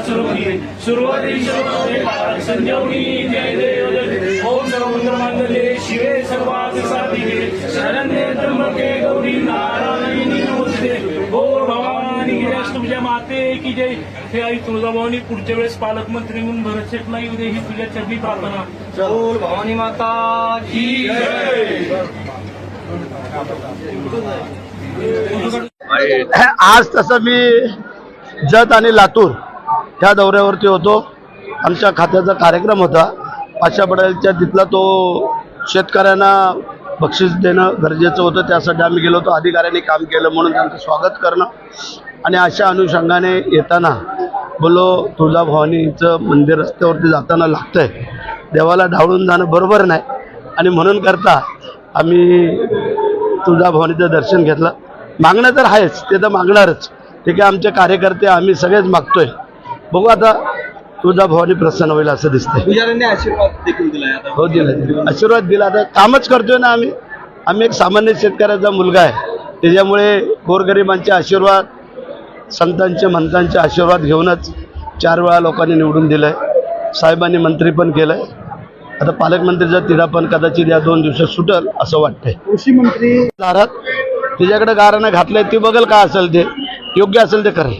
सुरुवाती संजीवनी जय देव ओम सर्वमंगल मंगले शिवे सर्वात साधिके। शरण्ये त्र्यंबके गौरी नारायणी नमस्ते। गौर भवानी की तुझ्या माते की जय। हे आई तुळजाभवानी पुढच्या वेळेस पालकमंत्री म्हणून भरत शेटला येऊ दे ही तुझ्या चरणी प्रार्थना। बोल भवानी माता की आज तसं मी जत आणि लातूर ह्या दौऱ्यावरती होतो. आमच्या खात्याचा कार्यक्रम होता. आशा पटेलच्या तिथला तो शेतकऱ्यांना बक्षीस देणं गरजेचं होतं. त्यासाठी आम्ही गेलो होतो. अधिकाऱ्यांनी काम केलं म्हणून त्यांचं स्वागत करणं. आणि अशा अनुषंगाने येताना बोलो तुळजाभवानीचं मंदिर रस्त्यावरती जाताना लागतंय. देवाला ढावळून जाणं बरोबर नाही. आणि म्हणून करता आम्ही तुळजाभवानीचं दर्शन घेतलं. मागणं तर आहेच. ते तर मागणारच. ठीक आहे आमचे कार्यकर्ते आम्ही सगळेच मागतोय. बघू आता तुळजाभवानी प्रसन्न होईल असं दिसतंय. पुजाऱ्यांनी आशीर्वाद देखील दिलाय आता. हो दिला दिला. आशीर्वाद दिला. आता कामच करतोय ना आम्ही. आम्ही एक सामान्य शेतकऱ्याचा मुलगा आहे. त्याच्यामुळे गोरगरिबांचे आशीर्वाद संतांचे मंतांचे आशीर्वाद घेऊनच चार वेळा लोकांनी निवडून दिलंय. साहेबांनी मंत्री पण केलंय. आता पालकमंत्रीचा तिढा पण कदाचित या दोन दिवसात सुटल असं वाटतंय. कृषी मंत्री दारात तिच्याकडे गारानं घातलंय ती बघल काय असेल ते. योग्य असेल ते करेल.